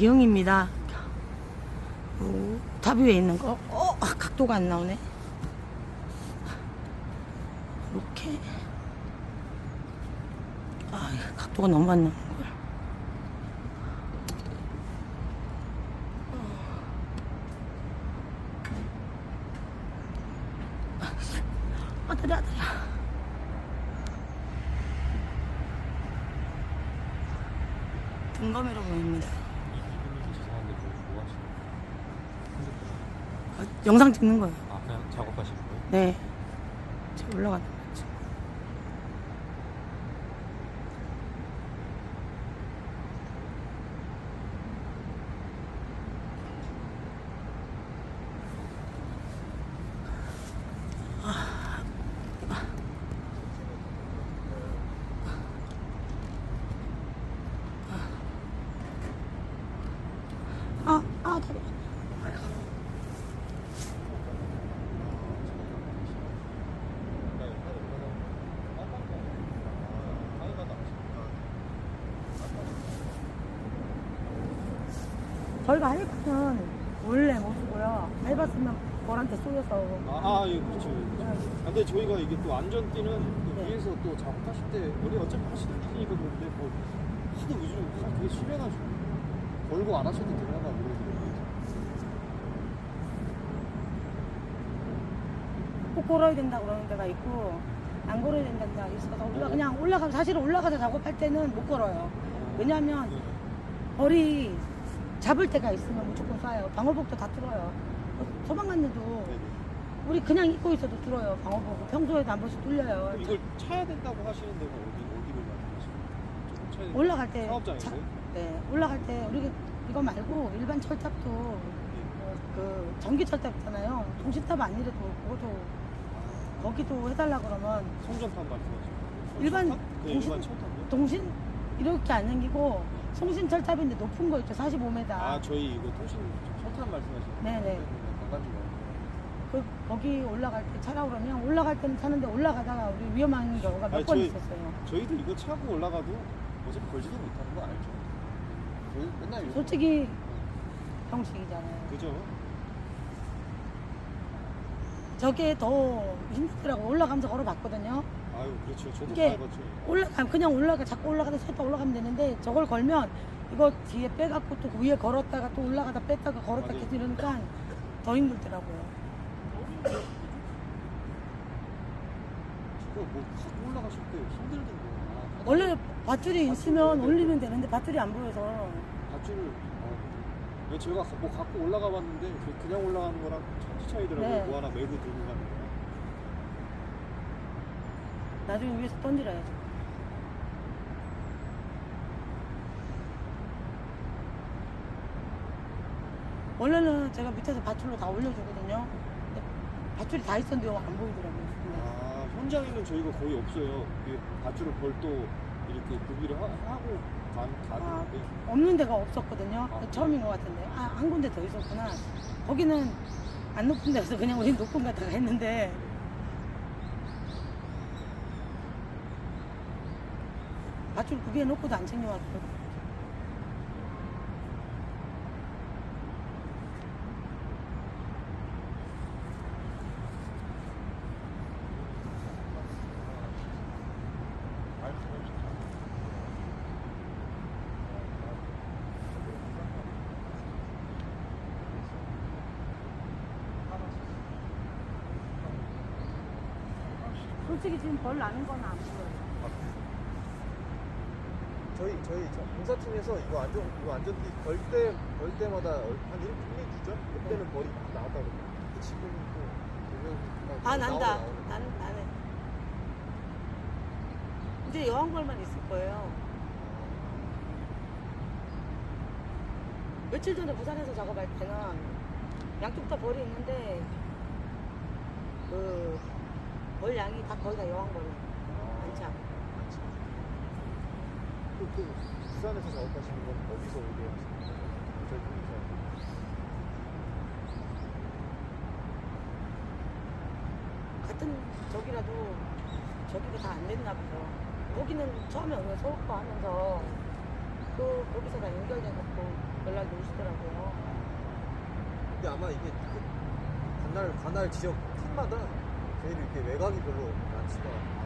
기흥입니다. 어, 탑 위에 있는 거. 어, 아, 각도가 안 나오네. 이렇게. 아, 각도가 너무 안 나오는 걸. 아들이 아들이야. 등검이로 보입니다. 이분이 죄송한데 뭐, 뭐 하시는 거예요? 아, 영상 찍는 거예요. 아 그냥 작업하시는 거예요? 네. 저 올라가는. 아, 아, 다리. 저희가 할거는 원래 못 쓰고요. 밟았으면 볼한테 쏘여서. 아, 아 예, 그렇죠. 그렇죠. 아, 근데 저희가 이게 또 안전띠는 또 네. 위에서 또 작업하실 때 우리 어차피 하시는 일이니까 그런데 뭐 하도 요즘 다 되게 수련하시고 걸고 안 하셔도 되나 봐 그러더라고요. 꼭 걸어야 된다 그러는 데가 있고 안 걸어야 된다는 데가 있어서 우리가 그냥 올라가 사실은 올라가서 작업할 때는 못 걸어요. 왜냐하면 네. 벌이 잡을 때가 있으면 무조건 쏴요. 방어복도 다 뚫어요. 소방관들도 네, 네. 우리 그냥 입고 있어도 뚫어요. 방어복 평소에도 한 번씩 뚫려요. 이걸 차야 된다고 하시는 데가 어디 어디를 말씀하시는 거예요? 된다. 올라갈 때? 차- 네 올라갈 때 우리 이거 말고 일반 철탑도 예. 그 전기 철탑 있잖아요. 통신탑 아니래도 그것도 거기도 해달라 그러면 송전탑 말씀하시는 거예요? 일반? 네, 철탑이요? 동신 이렇게 안 생기고 송신 철 탑인데 높은 거 있죠 45m. 아 저희 이거 통신 철탑 말씀하시는 거예요? 네네. 강간지가 그 거기 올라갈 때 차라 그러면 올라갈 때는 타는데 올라가다가 우리 위험한 경우가 몇 아니, 번 저희- 있었어요. 저희도 이거 차고 올라가도 어차피 걸지도 못하는 거 알죠? 저희 맨날 이거 솔직히 형식이잖아요. 그죠? 저게 더 힘들더라고 올라가면서 걸어봤거든요. 아유 그렇죠 저도 이게- 밟았죠 올라가 그냥 올라가 자꾸 올라가다 쉬었다 올라가면 되는데 저걸 걸면 이거 뒤에 빼갖고 또 위에 걸었다가 또 올라가다 뺐다가 걸었다 맞아요. 계속 이러니까 더 힘들더라고요. 저거 뭐 타고 올라가실 때 힘들던데 아, 원래 밧줄이 있으면 올리면 되는데 밧줄이 안 보여서 밧줄을 어, 왜 제가 가- 뭐 갖고 올라가 봤는데 그- 그냥 올라가는 거랑 천지 차이더라고요 네. 뭐 하나 메고 들고 가는 거랑 나중에 위에서 던지라야지. 원래는 제가 밑에서 밧줄로 다 올려주거든요. 근데 밧줄이 다 있었는데 안 보이더라고요. 아 현장에는 저희가 거의 없어요 이게 밧줄을 벌도 이렇게 구비를 하, 고 가, 아, 가는데 없는 데가 없었거든요. 아, 처음인 것 같은데. 아, 한 군데 더 있었구나. 거기는 안 높은 데서 그냥 우리 높은 거다 했는데. 밧줄 구비해 놓고도 안 챙겨왔고. 솔직히 지금 벌 나는 건안 보여요. 저희 저희 저 공사팀에서 이거 안전 이거 안전띠 걸때걸 때마다 한 1, 1, 2죠? 그때는 머리 나왔다고. 근데 지금 또 아, 난다. 나는, 나는. 이제 여왕벌만 있을 거예요. 며칠 전에 부산에서 작업할 때는 양쪽 다 벌이 있는데 그 벌 양이 다 거의 다 여왕벌이 많지 않아. 그, 그 부산에서 작업하시는 건 어디서 오게 하시는 거예요? 저희 분이서. 같은 저기라도 저기가 다 안 됐나 봐요. 거기는 처음에 오늘 서울거 하면서 그 거기서 다 연결돼 갖고 연락이 오시더라고요. 근데 아마 이게 그 관할 관할 지역 팀마다 제일 이렇게 외곽이 별로 많지가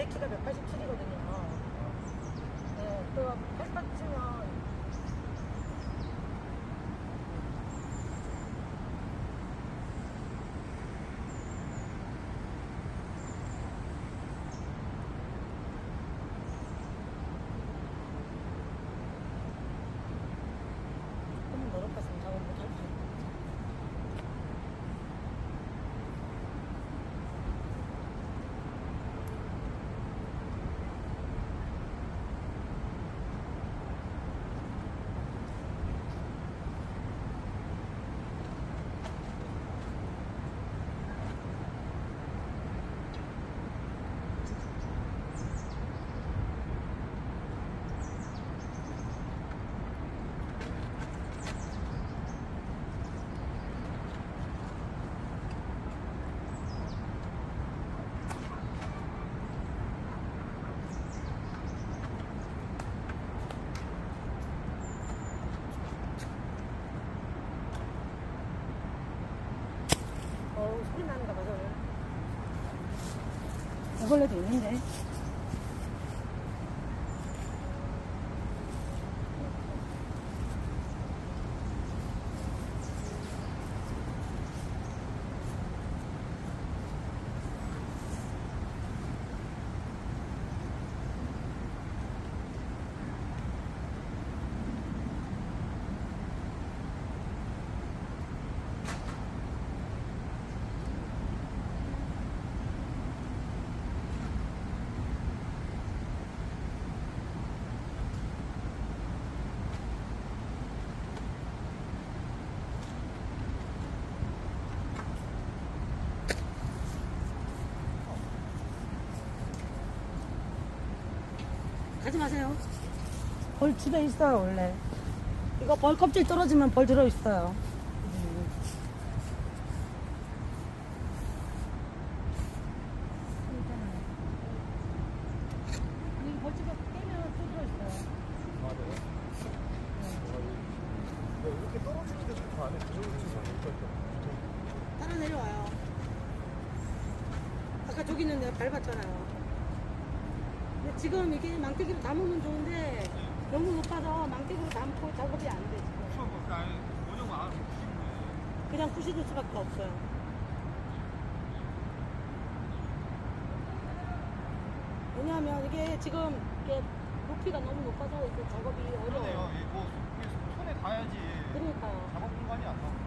제 키가 187이거든요. 네, 그거 187면 조금 넓었으면 작업 못할 것 같아요. 어우 소리 나는가 봐 저는 이걸로도 있는데 가지 마세요. 벌 집에 있어요 원래. 이거 벌 껍질 떨어지면 벌 들어 있어요. 이 벌집에 깨면 또 들어 있어요. 맞아요. 이렇게 떨어지는데 저거 안에 들어오지 않을까? 따라 내려와요. 아까 저기 있는 데 밟았잖아요. 지금 이게 망태기로 담으면 좋은데 너무 높아서 망태기로 담고 작업이 안 돼. 지금. 그냥 부시줄 수밖에 없어요. 왜냐하면 이게 지금 이게 높이가 너무 높아서 이게 작업이 어려워요. 이거 손에 닿아야지 그러니까요. 작업 공간이 안 나와.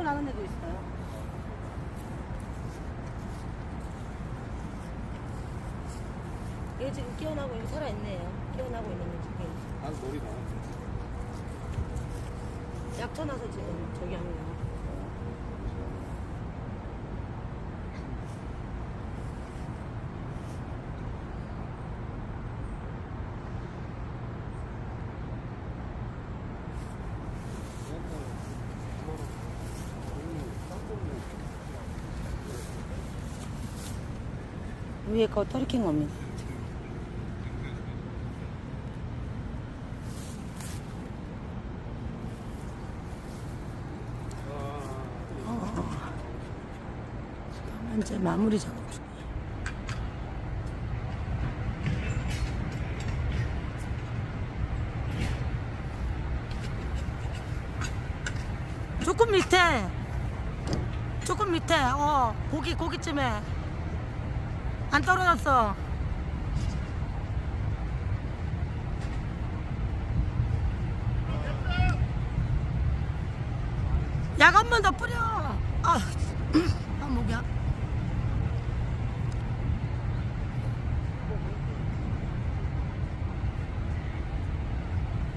깨어나는 애도 있어요. 얘 지금 깨어나고 있는 살아있네요. 깨어나고 있는 애 중에. 난 머리 나와. 약초 나서 지금 저기 하는 거 위에 거 떨어킨 겁니다. 현재 마무리 작업 중. 조금 밑에, 조금 밑에, 어, 고기, 고기쯤에. 안 떨어졌어. 약 한 번 더 뿌려. 아, 아 목이야.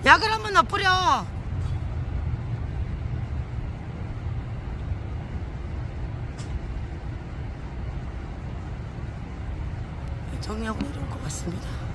약을 한 번 더 뿌려. 정리하고 내려올 것 같습니다.